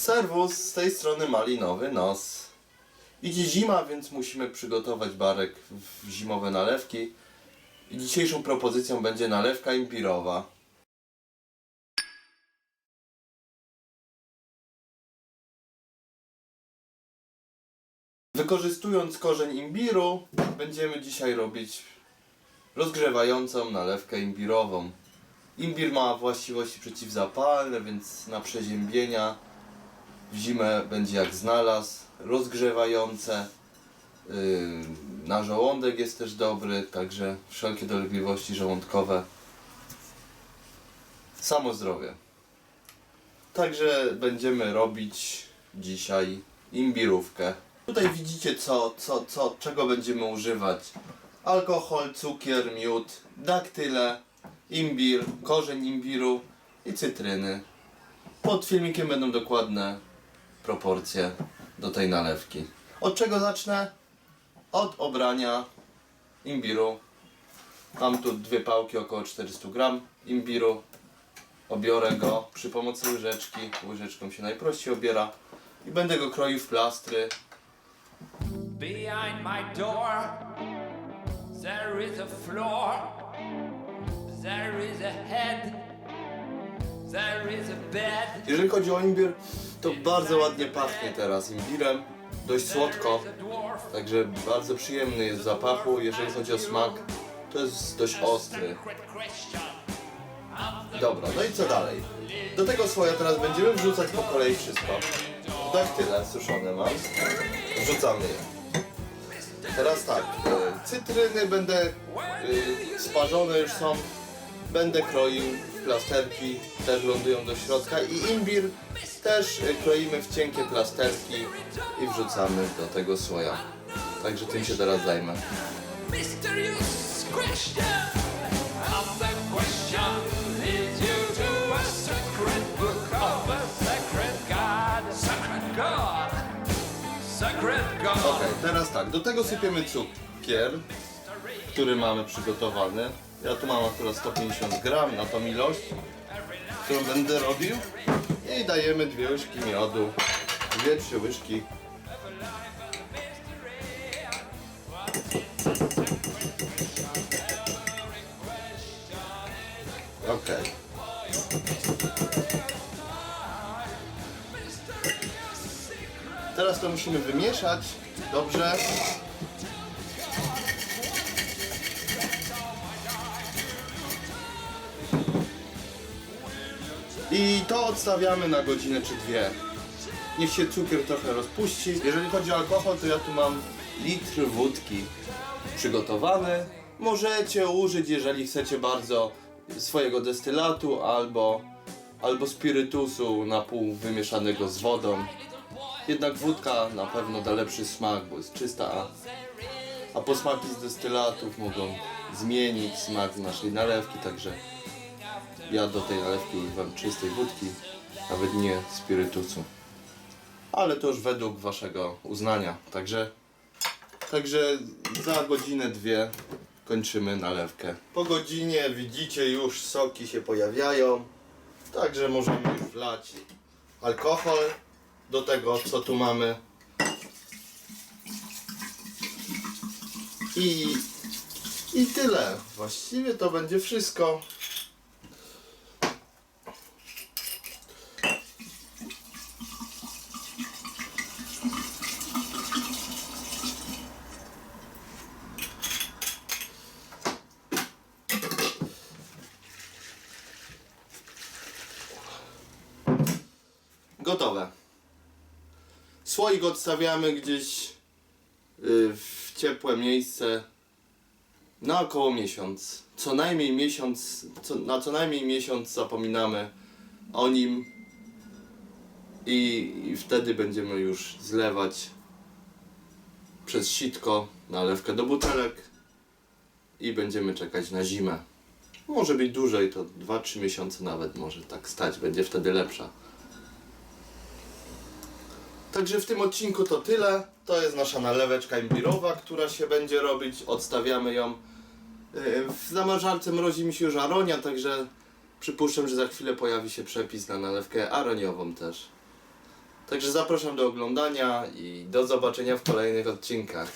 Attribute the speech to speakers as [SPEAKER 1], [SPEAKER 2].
[SPEAKER 1] Serwus, z tej strony malinowy nos. Idzie zima, więc musimy przygotować barek w zimowe nalewki. Dzisiejszą propozycją będzie nalewka imbirowa. Wykorzystując korzeń imbiru, będziemy dzisiaj robić rozgrzewającą nalewkę imbirową. Imbir ma właściwości przeciwzapalne, więc na przeziębienia w zimę będzie jak znalazł, rozgrzewające. Yy, na żołądek jest też dobry, także wszelkie dolegliwości żołądkowe. Samo zdrowie. Także będziemy robić dzisiaj imbirówkę. Tutaj widzicie co, co, co, czego będziemy używać. Alkohol, cukier, miód, daktyle, imbir, korzeń imbiru i cytryny. Pod filmikiem będą dokładne proporcje do tej nalewki. Od czego zacznę? Od obrania imbiru. Mam tu dwie pałki, około 400 gram imbiru. Obiorę go przy pomocy łyżeczki. Łyżeczką się najprościej obiera. I będę go kroił w plastry.
[SPEAKER 2] Behind my door, there is a floor, there is a head,
[SPEAKER 1] Jeżeli chodzi o imbir, to bardzo ładnie pachnie teraz imbirem. Dość słodko. Także bardzo przyjemny jest w zapachu. Jeżeli chodzi o smak, to jest dość ostry. Dobra, no i co dalej? Do tego słoja teraz będziemy wrzucać po kolei wszystko. Daktyle suszone mam. Wrzucamy je. Teraz tak, e, cytryny będę, e, sparzone już są. Będę kroił plasterki, też lądują do środka i imbir też kroimy w cienkie plasterki i wrzucamy do tego słoja. Także tym się teraz zajmę. Ok, teraz tak, do tego sypiemy cukier, który mamy przygotowany. Ja tu mam akurat 150 gram na tą ilość, którą będę robił. I dajemy dwie łyżki miodu, dwie, trzy łyżki. Ok. Teraz to musimy wymieszać dobrze. I to odstawiamy na godzinę czy dwie. Niech się cukier trochę rozpuści. Jeżeli chodzi o alkohol, to ja tu mam litr wódki przygotowany. Możecie użyć, jeżeli chcecie bardzo, swojego destylatu albo, albo spirytusu na pół wymieszanego z wodą. Jednak wódka na pewno da lepszy smak, bo jest czysta, a, a posmaki z destylatów mogą zmienić smak naszej nalewki, także ja do tej nalewki używam czystej wódki, nawet nie spirytusu. Ale to już według waszego uznania, także, także za godzinę, dwie kończymy nalewkę. Po godzinie widzicie już soki się pojawiają, także możemy już wlać alkohol do tego, co tu mamy. I, I tyle. Właściwie to będzie wszystko. Gotowe. Słoik odstawiamy gdzieś y, w ciepłe miejsce na około miesiąc. Co najmniej miesiąc, co, na co najmniej miesiąc zapominamy o nim i, i wtedy będziemy już zlewać przez sitko nalewkę do butelek i będziemy czekać na zimę. Może być dłużej, to 2-3 miesiące nawet może tak stać, będzie wtedy lepsza. Także w tym odcinku to tyle. To jest nasza naleweczka imbirowa, która się będzie robić. Odstawiamy ją. Yy, W zamrażarce mrozi mi się już aronia, także przypuszczam, że za chwilę pojawi się przepis na nalewkę aroniową też. Także zapraszam do oglądania i do zobaczenia w kolejnych odcinkach.